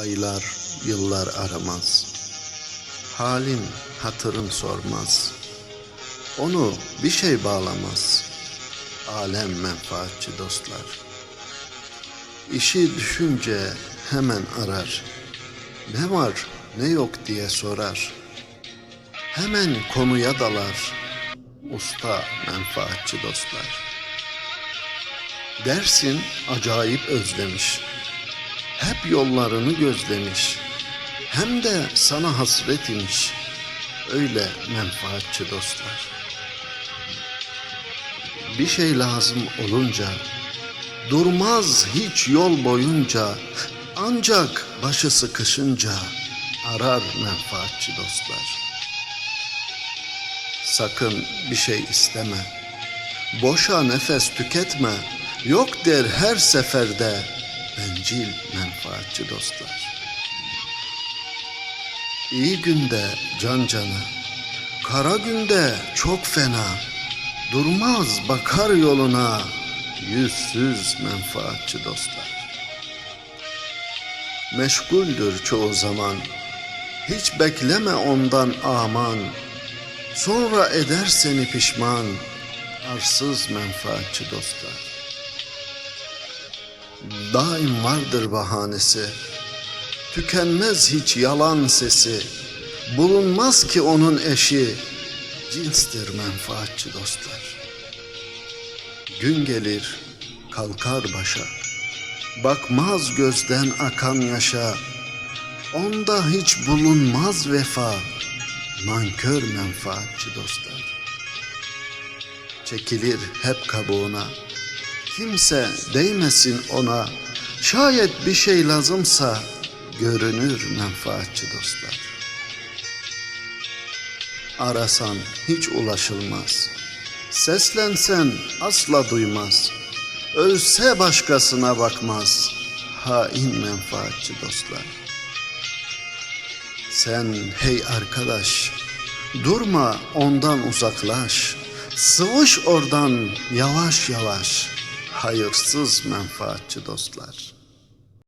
Aylar, yıllar aramaz. Halin, hatırın sormaz. Onu bir şey bağlamaz. Alem menfaatçi dostlar. İşi düşünce hemen arar. Ne var, ne yok diye sorar. Hemen konuya dalar. Usta menfaatçi dostlar. Dersin acayip özlemiş. Hep yollarını gözlemiş. Hem de sana hasret imiş. Öyle menfaatçi dostlar. Bir şey lazım olunca durmaz hiç yol boyunca ancak başı sıkışınca arar menfaatçi dostlar. Sakın bir şey isteme. Boşa nefes tüketme. Yok der her seferde bencil menfaatçi dostlar. İyi günde can cana, kara günde çok fena. Durmaz bakar yoluna yüzsüz menfaatçi dostlar. Meşguldür çoğu zaman, hiç bekleme ondan aman. Sonra eder seni pişman, arsız menfaatçi dostlar. Daim vardır bahanesi, tükenmez hiç yalan sesi, bulunmaz ki onun eşi, cinstir menfaatçi dostlar. Gün gelir, kalkar başa, bakmaz gözden akan yaşa, onda hiç bulunmaz vefa, nankör menfaatçi dostlar. Çekilir hep kabuğuna, kimse değmesin ona, şayet bir şey lazımsa görünür menfaatçi dostlar. Arasan hiç ulaşılmaz, seslensen asla duymaz, ölse başkasına bakmaz, hain menfaatçi dostlar. Sen hey arkadaş, durma ondan uzaklaş. Sıvış oradan yavaş yavaş. Hayırsız menfaatçi dostlar.